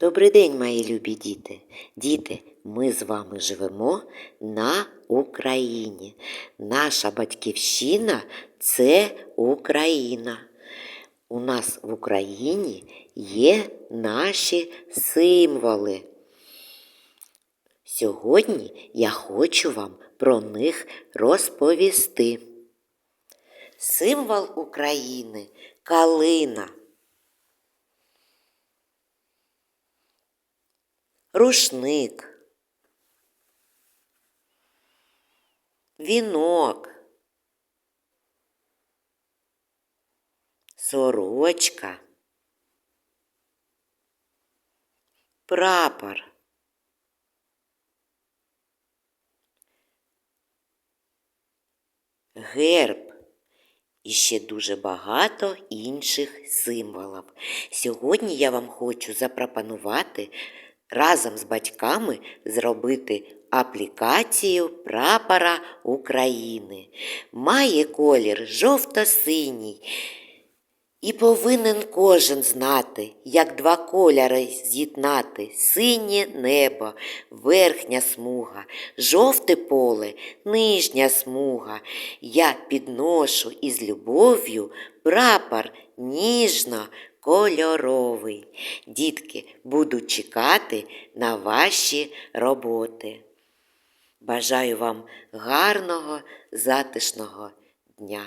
Добрий день, мої любі діти. Діти, ми з вами живемо на Україні. Наша батьківщина це Україна. У нас в Україні є наші символи. Сьогодні я хочу вам про них розповісти. Символ України калина. Рушник, вінок, сорочка, прапор. Герб і ще дуже багато інших символів. Сьогодні я вам хочу запропонувати разом з батьками зробити аплікацію прапора України. Має колір жовто-синій. І повинен кожен знати, як два кольори з'єднати синє небо, верхня смуга, жовте поле, нижня смуга. Я підношу із любов'ю прапор ніжно кольоровий. Дітки, буду чекати на ваші роботи. Бажаю вам гарного, затишного дня.